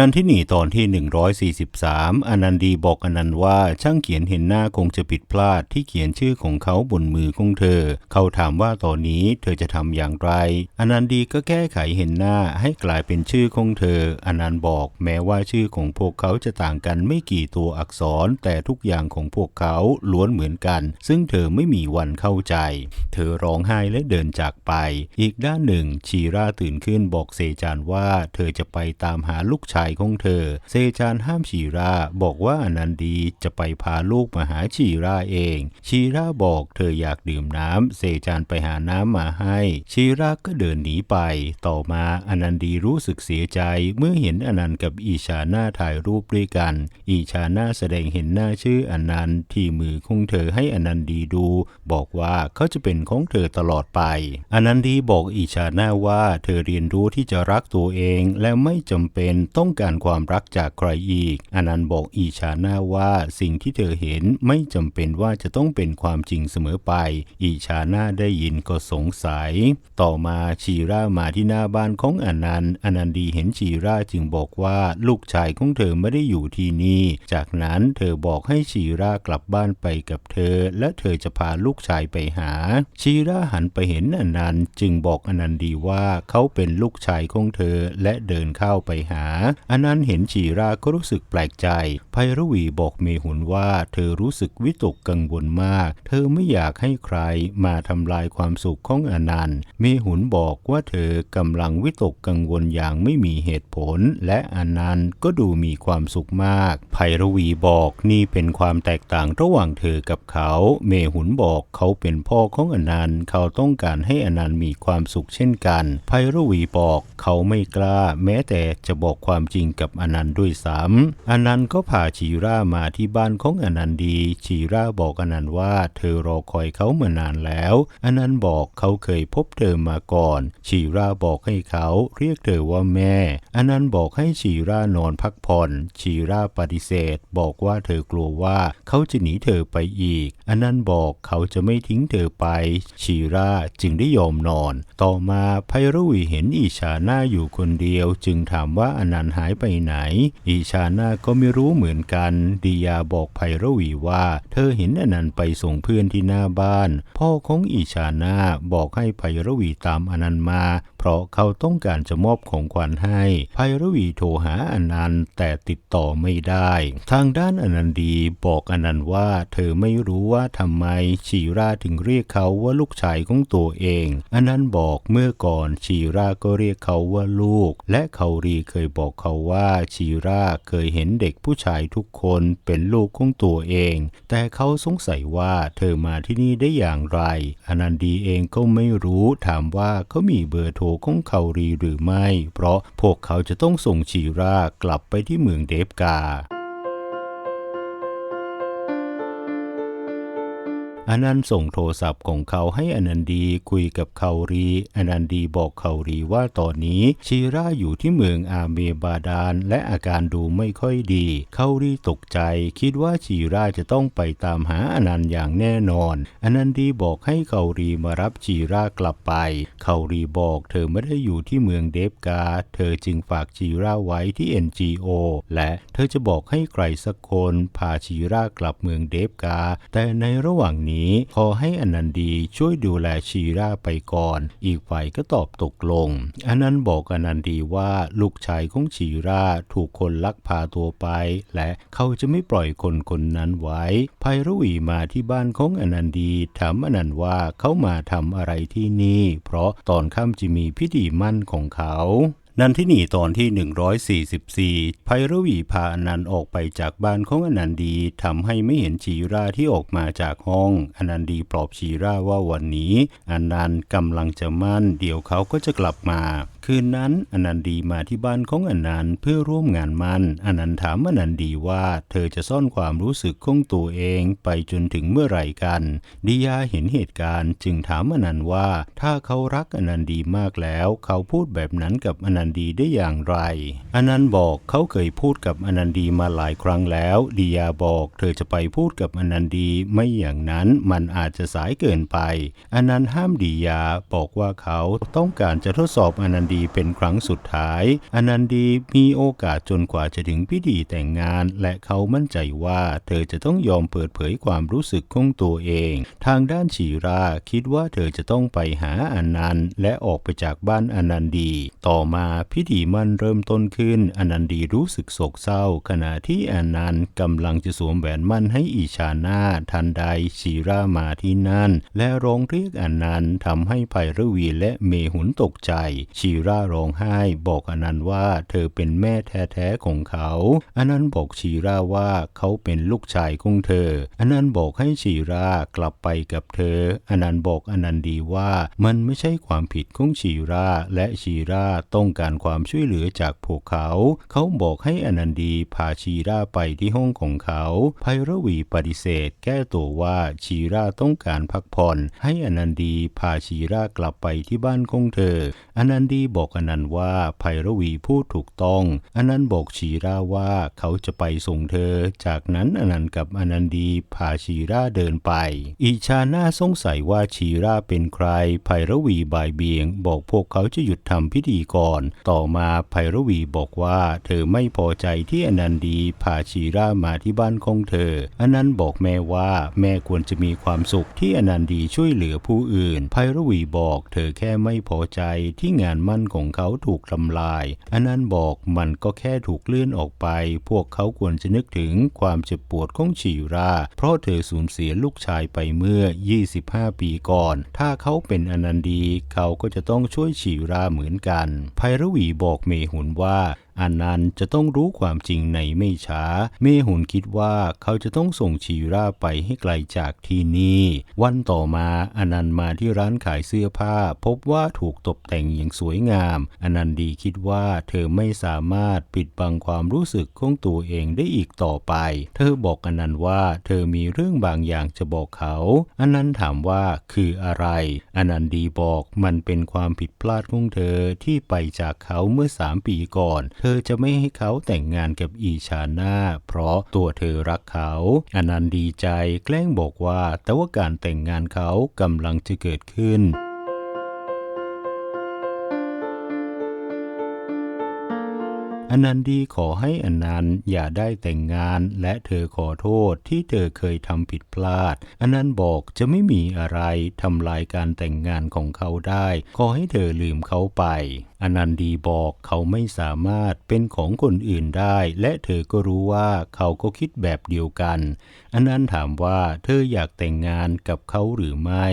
นันทินีตอนที่ 143 อนันดีบอกอนันต์ว่าช่างเขียนเห็นหน้าคงจะผิดพลาดที่เขียนชื่อของเขาบนมือของเธอ เขาถามว่าตอนนี้เธอจะทำอย่างไร อนันดีก็แก้ไขเห็นหน้าให้กลายเป็นชื่อของเธอ อนันต์บอกแม้ว่าชื่อของพวกเขาจะต่างกันไม่กี่ตัวอักษร แต่ทุกอย่างของพวกเขาล้วนเหมือนกัน ซึ่งเธอไม่มีวันเข้าใจ เธอร้องไห้และเดินจากไป อีกด้านหนึ่งชีราตื่นขึ้นบอกเซจานว่า เธอจะไปตามหาลูกชายของเธอ เซจานห้ามชีราบอกว่าอนันดีจะไปพาลูกมาหาชีราเอง ชีราบอกเธออยากดื่มน้ำเซจานไปหาน้ำมาให้ ชีราก็เดินหนีไป ต่อมาอนันดีรู้สึกเสียใจเมื่อเห็นอนันต์กับอีชาหน้าถ่ายรูปด้วยกัน อีชาหน้าแสดงเห็นหน้าชื่ออนันต์ที่มือของเธอให้อนันดีดู บอกว่าเขาจะเป็นของเธอตลอดไป อนันดีบอกอีชาหน้าว่าเธอเรียนรู้ที่จะรักตัวเองและไม่จำเป็นต้ององการความรักจากใครอีก อนันต์บอกอีชาน้าว่าสิ่งที่เธอเห็นไม่จำเป็นว่าจะต้องเป็นความจริงเสมอไป อีชาน้าได้ยินก็สงสัย ต่อมาชีร่ามาที่หน้าบ้านของอนันต์ อนันดีเห็นชีร่าจึงบอกว่าลูกชายของเธอไม่ได้อยู่ที่นี่ จากนั้นเธอบอกให้ชีร่ากลับบ้านไปกับเธอ และเธอจะพาลูกชายไปหา ชีร่าหันไปเห็นอนันต์ จึงบอกอนันดีว่าเขาเป็นลูกชายของเธอและเดินเข้าไปหาอนันต์เห็นชีราก็รู้สึกแปลกใจ ไพรวีบอกเมหุนว่า เธอรู้สึกวิตกกังวลมาก เธอไม่อยากให้ใครมาทำลายความสุขของอนันต์ เมหุนบอกว่าเธอกำลังวิตกกังวลอย่างไม่มีเหตุผล และอนันต์ก็ดูมีความสุขมากไพรวีบอกนี่เป็นความแตกต่างระหว่างเธอกับเขา เมหุนบอกเขาเป็นพ่อของอนันต์เขาต้องการให้อนันต์มีความสุขเช่นกันไพรวีบอกเขาไม่กล้า แม้แต่จะบอกความจริงกับอนันต์ด้วยซ้ำอนันต์ก็พาชีรามาที่บ้านของอนันต์ดี ชีราบอกอนันต์ว่าเธอรอคอยเขามานานแล้ว อนันต์บอกเขาเคยพบเธอมาก่อน ชีราบอกให้เขาเรียกเธอว่าแม่ อนันต์บอกให้ชีรานอนพักผ่อน ชีราปฏิเสธ บอกว่าเธอกลัวว่าเขาจะหนีเธอไปอีก อนันต์บอกเขาจะไม่ทิ้งเธอไป ชีราจึงได้ยอมนอน ต่อมาไพรวีเห็นอีชาหน้าอยู่คนเดียว จึงถามว่าอนันต์หายไปไหนอีชานาก็ไม่รู้เหมือนกัน ดิยาบอกไพรวีว่า เธอเห็นอนันต์ไปส่งเพื่อนที่หน้าบ้าน พ่อของอีชานาบอกให้ไพรวีตามอนันต์มา เพราะเขาต้องการจะมอบของขวัญให้ไพรวีโทรหาอนันต์แต่ติดต่อไม่ได้ ทางด้านอนันดีบอกอนันต์ว่าเธอไม่รู้ว่าทำไมชีราถึงเรียกเขาว่าลูกชายของตัวเองอนันต์บอกเมื่อก่อนชีราก็เรียกเขาว่าลูก และเขารีเคยบอกเขาว่าชีราเคยเห็นเด็กผู้ชายทุกคนเป็นลูกของตัวเอง แต่เขาสงสัยว่าเธอมาที่นี่ได้อย่างไร อนันดีเองก็ไม่รู้ถามว่าเขามีเบอร์โทรของเขารีหรือไม่ เพราะพวกเขาจะต้องส่งชีรากลับไปที่เมืองเดฟกา อนันต์ส่งโทรศัพท์ของเขาให้อนันดีคุยกับเขารีอนันดีบอกเขารีว่าตอนนี้ชีราอยู่ที่เมืองอาเมบาดานและอาการดูไม่ค่อยดีเขารีตกใจคิดว่าชีราจะต้องไปตามหาอนันต์อย่างแน่นอน อนันดีบอกให้เขารีมารับชีรากลับไปเขารีบอกเธอไม่ได้อยู่ที่เมืองเดฟกา เธอจึงฝากชีราไว้ที่ NGO และเธอจะบอกให้ใครสักคนพาชีรากลับเมืองเดฟกา แต่ในระหว่างนี้ขอให้อนันดีช่วยดูแลชีราไปก่อน อีกฝ่ายก็ตอบตกลง อนันต์บอกอนันดีว่าลูกชายของชีราถูกคนลักพาตัวไป และเขาจะไม่ปล่อยคนคนนั้นไว้ไพรวีมาที่บ้านของอนันดีถามอนันต์ว่าเขามาทำอะไรที่นี่ เพราะตอนค่ำจะมีพิธีมั่นของเขา นันทินีตอนที่ 144 ไพรวีพาอนันต์ออกไปจากบ้านของอนันดีทำให้ไม่เห็นชีราที่ออกมาจากห้อง อนันดีปลอบชีราว่าวันนี้ อนันต์กำลังจะมั่น เดี๋ยวเขาก็จะกลับมา คืนนั้นอนันดีมาที่บ้านของอนันต์เพื่อร่วมงานมันอนันต์ถามอนันดีว่าเธอจะซ่อนความรู้สึกของตัวเองไปจนถึงเมื่อไหร่กันดิยาเห็นเหตุการณ์จึงถามอนันต์ว่า ถ้าเขารักอนันดีมากแล้ว เขาพูดแบบนั้นกับอนันดีได้อย่างไร อนันต์บอกเขาเคยพูดกับอนันดีมาหลายครั้งแล้วดิยาบอก เธอจะไปพูดกับอนันดีไม่อย่างนั้นมันอาจจะสายเกินไป อนันต์ห้ามดิยาบอกว่าเขาต้องการจะทดสอบอนันดีดีเป็นครั้งสุดท้าย อนันดีมีโอกาสจนกว่าจะถึงพิธีแต่งงาน และเขามั่นใจว่าเธอจะต้องยอมเปิดเผยความรู้สึกของตัวเอง ทางด้านชีราคิดว่าเธอจะต้องไปหาอนันต์ และออกไปจากบ้านอนันดี ต่อมาพิธีมั่นเริ่มต้นขึ้น อนันดีรู้สึกโศกเศร้า ขณะที่อนันต์กำลังจะสวมแหวนมั่นให้อีชานาทันใดชีรามาที่นั่น และร้องเรียกอนันต์ทำให้ไพรวีและเมหุนตกใจชีราร้องไห้บอกอนันต์ว่าเธอเป็นแม่แท้ๆของเขาอนันต์บอกชีราว่าเขาเป็นลูกชายของเธออนันต์บอกให้ชีรากลับไปกับเธออนันต์บอกอนันดีว่ามันไม่ใช่ความผิดของชีราและชีราต้องการความช่วยเหลือจากพวกเขา เขาบอกให้อนันดีพาชีราไปที่ห้องของเขาไพรวีปฏิเสธ แก้ตัวว่าชีราต้องการพักผ่อน ให้อนันดีพาชีรากลับไปที่บ้านของเธอ อนันดีบอกอนันต์ว่าไพรวีพูดถูกต้อง อนันต์บอกชีราว่าเขาจะไปส่งเธอ จากนั้นอนันต์กับอนันดีพาชีราเดินไปอีชาน่าสงสัยว่าชีราเป็นใครไพรวีบายเบียง บอกพวกเขาจะหยุดทำพิธีก่อน ต่อมาไพรวีบอกว่าเธอไม่พอใจที่อนันดีพาชีรามาที่บ้านของเธอ อนันต์บอกแม่ว่าแม่ควรจะมีความสุขที่อนันดีช่วยเหลือผู้อื่นไพรวีบอกเธอแค่ไม่พอใจที่งานมั่นของเขาถูกทำลายอนันต์บอกมันก็แค่ถูกเลื่อนออกไป พวกเขาควรจะนึกถึงความเจ็บปวดของชีรา เพราะเธอสูญเสียลูกชายไปเมื่อ 25 ปีก่อน ถ้าเขาเป็นอนันดี เขาก็จะต้องช่วยชีราเหมือนกันไพรวีบอกเมหุนว่า อันนั้นจะต้องรู้ความจริงในไม่ช้า เมหุนคิดว่าเขาจะต้องส่งชีราไปให้ไกลจากที่นี่ วันต่อมาอนันต์มาที่ร้านขายเสื้อผ้า พบว่าถูกตกแต่งอย่างสวยงามอนันดีคิดว่าเธอไม่สามารถปิดบังความรู้สึกของตัวเองได้อีกต่อไป เธอบอกอนันต์ว่าเธอมีเรื่องบางอย่างจะบอกเขาอนันต์ถามว่าคืออะไรอนันดีบอกมันเป็นความผิดพลาดของเธอที่ไปจากเขาเมื่อสามปีก่อน เธอจะไม่ให้เขาแต่งงานกับอีชาน่าเพราะตัวเธอรักเขา อนันต์ดีใจแกล้งบอกว่า แต่ว่าการแต่งงานเขากำลังจะเกิดขึ้น อนันดีขอให้อนันต์อย่าได้แต่งงานและเธอขอโทษที่เธอเคยทำผิดพลาด อนันต์บอกจะไม่มีอะไรทำลายการแต่งงานของเขาได้ ขอให้เธอลืมเขาไป อนันดีบอกเขาไม่สามารถเป็นของคนอื่นได้ และเธอก็รู้ว่าเขาก็คิดแบบเดียวกัน อนันต์ถามว่าเธออยากแต่งงานกับเขาหรือไม่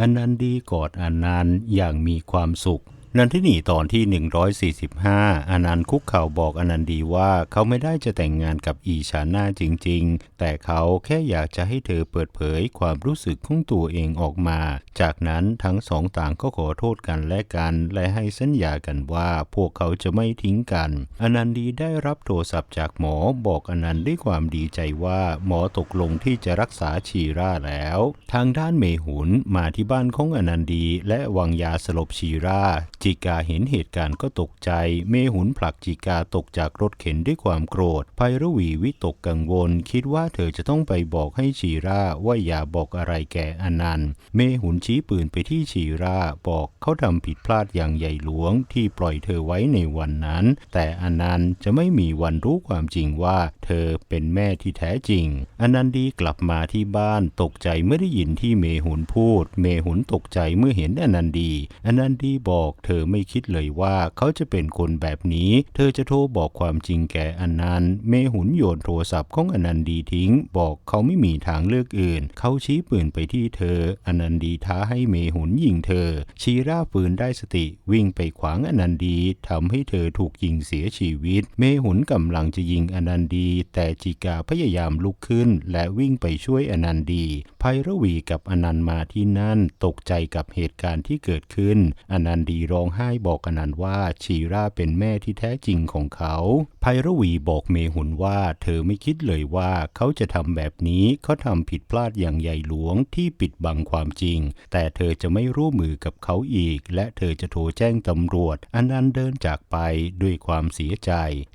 อนันดีกอดอนันต์อย่างมีความสุข นันทินีตอนที่ 145 อนันต์คุกเข่าบอกอนันดีว่าเขาไม่ได้จะแต่งงานกับอีชาน่าจริง ๆ แต่เขาแค่อยากจะให้เธอเปิดเผยความรู้สึกของตัวเองออกมา จากนั้นทั้งสองต่างก็ขอโทษกันและกันและให้สัญญากันว่าพวกเขาจะไม่ทิ้งกัน อนันดีได้รับโทรศัพท์จากหมอบอกอนันต์ด้วยความดีใจว่าหมอตกลงที่จะรักษาชีราแล้ว ทางด้านเมหุนมาที่บ้านของอนันดีและวางยาสลบชีราจิกาเห็นเหตุการณ์ก็ตกใจ เมหุนผลักจิกาตกจากรถเข็นด้วยความโกรธไพรวีวิตกกังวล คิดว่าเธอจะต้องไปบอกให้ชีราว่าอย่าบอกอะไรแก่อนันต์ เมหุนชี้ปืนไปที่ชีราบอกเขาทำผิดพลาดอย่างใหญ่หลวงที่ปล่อยเธอไว้ในวันนั้น แต่อนันต์จะไม่มีวันรู้ความจริงว่า เธอเป็นแม่ที่แท้จริง อนันดีกลับมาที่บ้านตกใจเมื่อได้ยินที่เมหุนพูด เมหุนตกใจเมื่อเห็นอนันดี อนันดีบอกเธอไม่คิดเลยว่าเขาจะเป็นคนแบบนี้ เธอจะโทรบอกความจริงแก่อนันต์เมหุนโยนโทรศัพท์ของอนันดีทิ้ง บอกเขาไม่มีทางเลือกอื่น เขาชี้ปืนไปที่เธอ อนันดีท้าให้เมหุนยิงเธอ ชีราปืนได้สติวิ่งไปขวางอนันดีทำให้เธอถูกยิงเสียชีวิต เมหุนกำลังจะยิงอนันดี แต่จิกาพยายามลุกขึ้น และวิ่งไปช่วยอนันดีไพรวีกับอนันต์มาที่นั่นตกใจกับเหตุการณ์ที่เกิดขึ้น อนันดีร้องไห้บอกอนันต์ว่าชีราเป็นแม่ที่แท้จริงของเขาไพรวีบอกเมหุนว่า เธอไม่คิดเลยว่าเขาจะทำแบบนี้เขาทำผิดพลาดอย่างใหญ่หลวงที่ปิดบังความจริง แต่เธอจะไม่ร่วมมือกับเขาอีก และเธอจะโทรแจ้งตำรวจอนันต์เดินจากไปด้วยความเสียใจ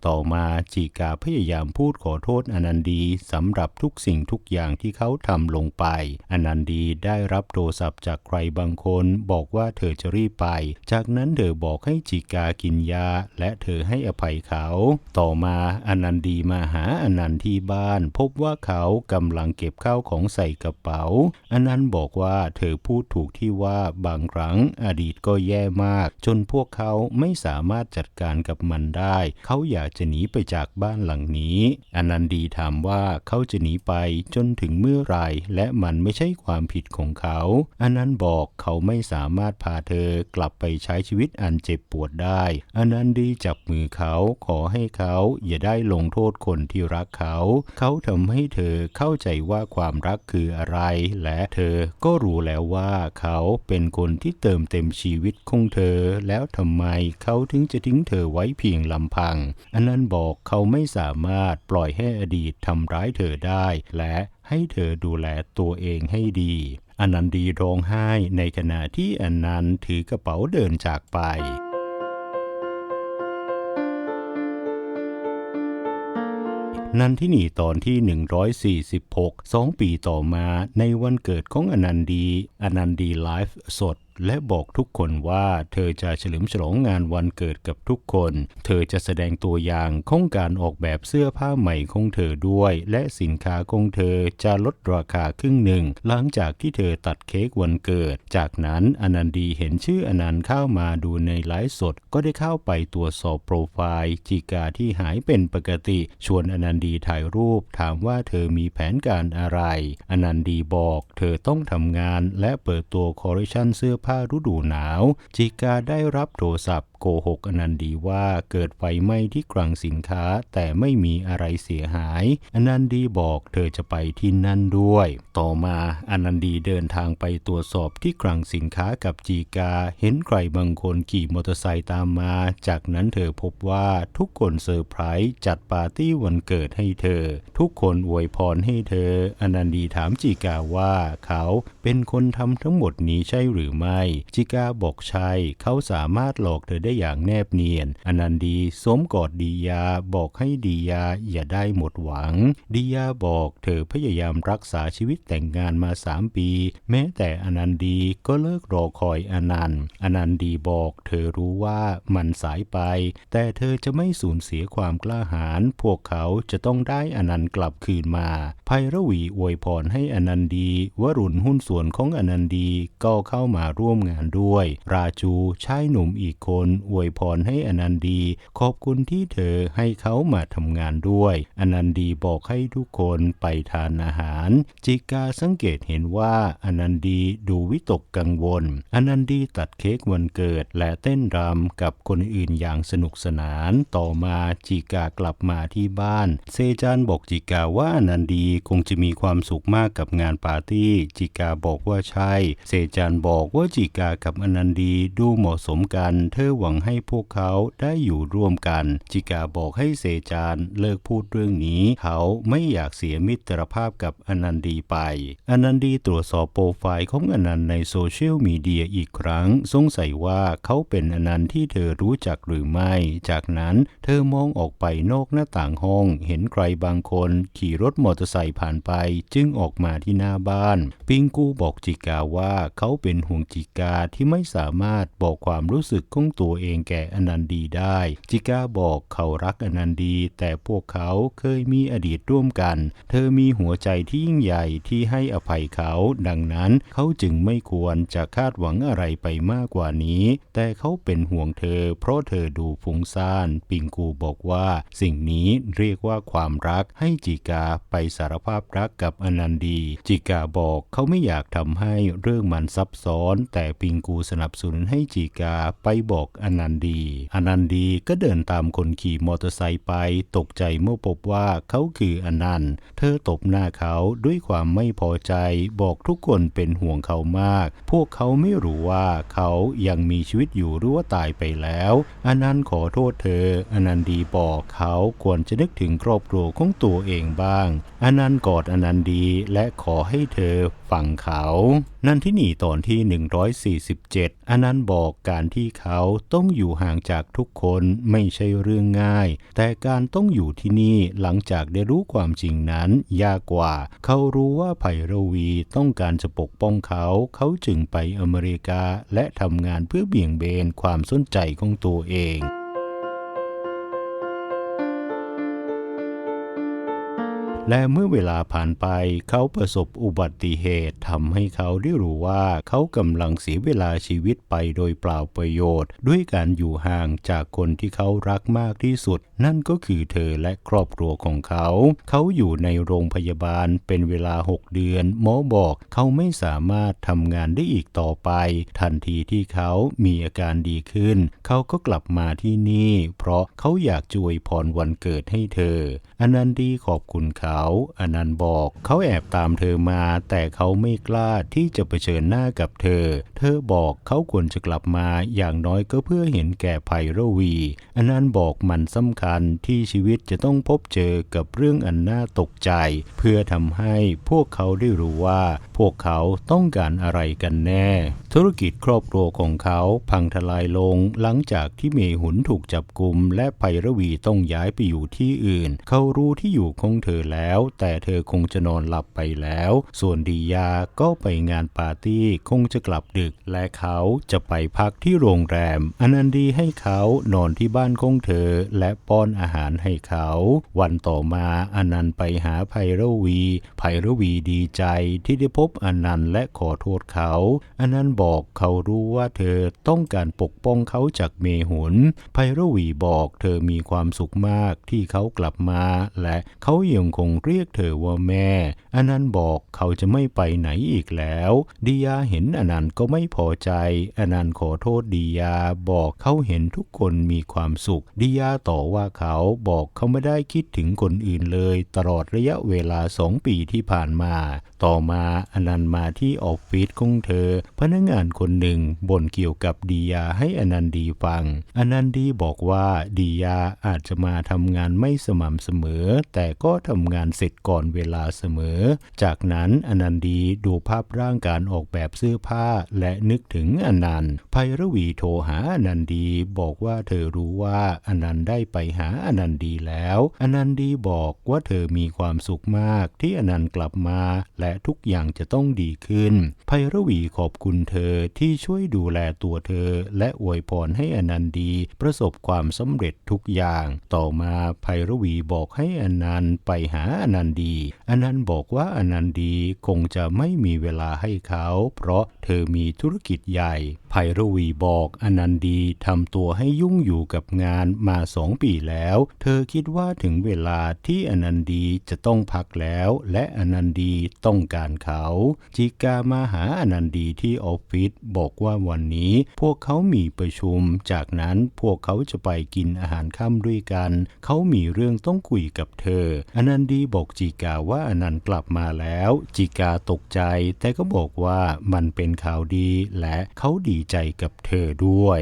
ต่อมาจีกาพยายามพูดขอโทษอนันดีสำหรับทุกสิ่งทุกอย่างที่เขาทำลงไป อนันดีได้รับโทรศัพท์จากใครบางคน บอกว่าเธอจะรีบไป จากนั้นเธอบอกให้จิกากินยา และเธอให้อภัยเขา ต่อมาอนันดีมาหาอนันต์ที่บ้าน พบว่าเขากำลังเก็บข้าวของใส่กระเป๋าอนันต์บอกว่าเธอพูดถูกที่ว่าบางครั้งอดีตก็แย่มาก จนพวกเขาไม่สามารถจัดการกับมันได้ เขาอยากจะหนีไปจากบ้านหลังนี้อนันดีถามว่าเขาจะหนีไปจนถึงเมื่อไรและมันไม่ใช่ความผิดของเขาอนันต์บอกเขาไม่สามารถพาเธอกลับไปใช้ชีวิตอันเจ็บปวดได้อนันดีจับมือเขาขอให้เขาอย่าได้ลงโทษคนที่รักเขา เขาทำให้เธอเข้าใจว่าความรักคืออะไร และเธอก็รู้แล้วว่าเขาเป็นคนที่เติมเต็มชีวิตของเธอ แล้วทำไมเขาถึงจะทิ้งเธอไว้เพียงลำพังอนันต์บอกเขาไม่สามารถปล่อยให้อดีตทำร้ายเธอได้ และให้เธอดูแลตัวเองให้ดี อนันดีร้องไห้ในขณะที่อนันต์ถือกระเป๋าเดินจากไปนันทินีตอนที่ 146สองปีต่อมาในวันเกิดของอนันดี อนันดีไลฟ์สด และบอกทุกคนว่าเธอจะเฉลิมฉลองงานวันเกิดกับทุกคน เธอจะแสดงตัวอย่างของการออกแบบเสื้อผ้าใหม่ของเธอด้วย และสินค้าของเธอจะลดราคาครึ่งหนึ่ง หลังจากที่เธอตัดเค้กวันเกิด จากนั้นอนันดีเห็นชื่ออนันต์เข้ามาดูในไลฟ์สด ก็ได้เข้าไปตรวจสอบโปรไฟล์จิกาที่หายเป็นปกติ ชวนอนันดีถ่ายรูปถามว่าเธอมีแผนการอะไร อนันดีบอก เธอต้องทำงานและเปิดตัวคอลเลคชันเสื้อผ้าฤดูหนาว จิกาได้รับโทรศัพท์โกหกอนันดีว่าเกิดไฟไหม้ที่คลังสินค้าแต่ไม่มีอะไรเสียหาย อนันดีบอกเธอจะไปที่นั่นด้วย ต่อมาอนันดีเดินทางไปตรวจสอบที่คลังสินค้ากับจีกา เห็นใครบางคนขี่มอเตอร์ไซค์ตามมา จากนั้นเธอพบว่าทุกคนเซอร์ไพรส์จัดปาร์ตี้วันเกิดให้เธอ ทุกคนอวยพรให้เธอ อนันดีถามจีกาว่าเขาเป็นคนทำทั้งหมดนี้ใช่หรือไม่จิกาบอกใช่เขาสามารถหลอกเธอได้อย่างแนบเนียน อนันดีสวมกอดดียาบอกให้ดียาอย่าได้หมดหวัง ดียาบอกเธอพยายามรักษาชีวิตแต่งงานมาสามปี แม้แต่อนันดีก็เลิกรอคอยอนันต์ อนันดีบอกเธอรู้ว่ามันสายไป แต่เธอจะไม่สูญเสียความกล้าหาญพวกเขาจะต้องได้อนันต์กลับคืนมาไพระวีอวยพรให้อนันดีวรุณหุ้นส่วนของอนันดีก็เข้ามาร่วม่วมงานด้วย ราจูชายหนุ่มอีกคนอวยพรให้อนันดี ขอบคุณที่เธอให้เขามาทำงานด้วย อนันดีบอกให้ทุกคนไปทานอาหาร จิกาสังเกตเห็นว่าอนันดีดูวิตกกังวล อนันดีตัดเค้กวันเกิดและเต้นรำกับคนอื่นอย่างสนุกสนาน ต่อมาจิกากลับมาที่บ้าน เซจานบอกจิกาว่าอนันดีคงจะมีความสุขมากกับงานปาร์ตี้ จิกาบอกว่าใช่ เซจานบอกว่าจิกากับอนันดีดูเหมาะสมกัน เธอหวังให้พวกเขาได้อยู่ร่วมกัน จิกาบอกให้เซจานเลิกพูดเรื่องนี้ เขาไม่อยากเสียมิตรภาพกับอนันดีไป อนันดีตรวจสอบโปรไฟล์ของอนันต์ในโซเชียลมีเดียอีกครั้ง สงสัยว่าเขาเป็นอนันต์ที่เธอรู้จักหรือไม่ จากนั้นเธอมองออกไปนอกหน้าต่างห้อง เห็นใครบางคนขี่รถมอเตอร์ไซค์ผ่านไป จึงออกมาที่หน้าบ้าน ปิงกูบอกจิกาว่าเขาเป็นห่วงจิิกาที่ไม่สามารถบอกความรู้สึกของตัวเองแก่อนันดีได้ จิกาบอกเขารักอนันดี แต่พวกเขาเคยมีอดีตร่วมกัน เธอมีหัวใจที่ยิ่งใหญ่ที่ให้อภัยเขา ดังนั้นเขาจึงไม่ควรจะคาดหวังอะไรไปมากกว่านี้ แต่เขาเป็นห่วงเธอ เพราะเธอดูฟุ้งซ่าน ปิงกูบอกว่าสิ่งนี้เรียกว่าความรักให้จิกาไปสารภาพรักกับอนันดี จิกาบอกเขาไม่อยากทำให้เรื่องมันซับซ้อนแต่ปิงกูสนับสนุนให้จิกาไปบอกอนันดี อนันดีก็เดินตามคนขี่มอเตอร์ไซค์ไป ตกใจเมื่อพบว่าเขาคืออนันต์ เธอตบหน้าเขาด้วยความไม่พอใจ บอกทุกคนเป็นห่วงเขามาก พวกเขาไม่รู้ว่าเขายังมีชีวิตอยู่หรือว่าตายไปแล้ว อนันต์ขอโทษเธอ อนันดีบอกเขาควรจะนึกถึงครอบครัวของตัวเองบ้าง อนันต์กอดอนันดีและขอให้เธอฟังเขา นั่นที่นี่ตอนที่147 อนันต์บอกการที่เขาต้องอยู่ห่างจากทุกคนไม่ใช่เรื่องง่าย แต่การต้องอยู่ที่นี่หลังจากได้รู้ความจริงนั้นยากกว่า เขารู้ว่าไผรวีต้องการจะปกป้องเขา เขาจึงไปอเมริกาและทำงานเพื่อเบี่ยงเบนความสนใจของตัวเอง และเมื่อเวลาผ่านไปเขาประสบอุบัติเหตุทำให้เขาได้รู้ว่าเขากำลังเสียเวลาชีวิตไปโดยเปล่าประโยชน์ ด้วยการอยู่ห่างจากคนที่เขารักมากที่สุด นั่นก็คือเธอและครอบครัวของเขา เขาอยู่ในโรงพยาบาลเป็นเวลา 6 เดือน หมอบอกเขาไม่สามารถทำงานได้อีกต่อไป ทันทีที่เขามีอาการดีขึ้น เขาก็กลับมาที่นี่ เพราะเขาอยากจวยพรวันเกิดให้เธอ อนันดีขอบคุณเขาอนันต์บอกเขาแอบตามเธอมา แต่เขาไม่กล้าที่จะเผชิญหน้ากับเธอ เธอบอกเขาควรจะกลับมาอย่างน้อยก็เพื่อเห็นแก่ไพรวี อนันต์บอกมันสำคัญที่ชีวิตจะต้องพบเจอกับเรื่องอันน่าตกใจ เพื่อทำให้พวกเขาได้รู้ว่า พวกเขาต้องการอะไรกันแน่ธุรกิจครอบครัวของเขาพังทลายลงหลังจากที่เมหุนถูกจับกลุม และไพรวีต้องย้ายไปอยู่ที่อื่น เขารู้ที่อยู่ของเธอแล้ว แต่เธอคงจะนอนหลับไปแล้ว ส่วนดียาก็ไปงานปาร์ตี้คงจะกลับดึก และเขาจะไปพักที่โรงแรม อนันดีให้เขานอนที่บ้านของเธอ และป้อนอาหารให้เขา วันต่อมาอนันต์ไปหาไพรวีไพรวีดีใจที่ได้พบอนันต์และขอโทษเขาอนันต์บอกเขารู้ว่าเธอต้องการปกป้องเขาจากเมหุน ไพรวีบอกเธอมีความสุขมากที่เขากลับมา และเขายังคงเรียกเธอว่าแม่ อนันต์บอกเขาจะไม่ไปไหนอีกแล้วดิยาเห็นอนันต์ก็ไม่พอใจ อนันต์ขอโทษดิยาบอกเขาเห็นทุกคนมีความสุขดิยาต่อว่าเขาบอกเขาไม่ได้คิดถึงคนอื่นเลย ตลอดระยะเวลาสองปีที่ผ่านมา ต่อมาอนันต์มาที่ออฟฟิศของเธอพนักงานคนหนึ่งบ่นเกี่ยวกับดียาให้อนันดีฟัง อนันดีบอกว่าดียาอาจจะมาทำงานไม่สม่ำเสมอ แต่ก็ทำงานเสร็จก่อนเวลาเสมอ จากนั้นอนันดีดูภาพร่างการออกแบบเสื้อผ้าและนึกถึงอนันต์ไพรวีโทรหาอนันดีบอกว่าเธอรู้ว่าอนันต์ได้ไปหาอนันดีแล้ว อนันดีบอกว่าเธอมีความสุขมากที่อนันต์กลับมา และทุกอย่างจะต้องดีขึ้นไพรวีขอบคุณเธอที่ช่วยดูแลตัวเธอ และอวยพรให้อนันดี ประสบความสำเร็จทุกอย่าง ต่อมาไพรวีบอกให้อนันต์ไปหาอนันดี อนันต์บอกว่าอนันดีคงจะไม่มีเวลาให้เขา เพราะเธอมีธุรกิจใหญ่ไพรวีบอกอนันดีทำตัวให้ยุ่งอยู่กับงานมาสองปีแล้ว เธอคิดว่าถึงเวลาที่อนันดีจะต้องพักแล้ว และอนันดีต้องการเขา จิกามาหาอนันดีที่ออฟฟิศบอกว่าวันนี้พวกเขามีประชุม จากนั้นพวกเขาจะไปกินอาหารค่ำด้วยกัน เขามีเรื่องต้องคุยกับเธอ อนันดีบอกจิกาว่าอนันต์กลับมาแล้ว จิกาตกใจ แต่ก็บอกว่ามันเป็นข่าวดีและเขาดีดีใจกับเธอด้วย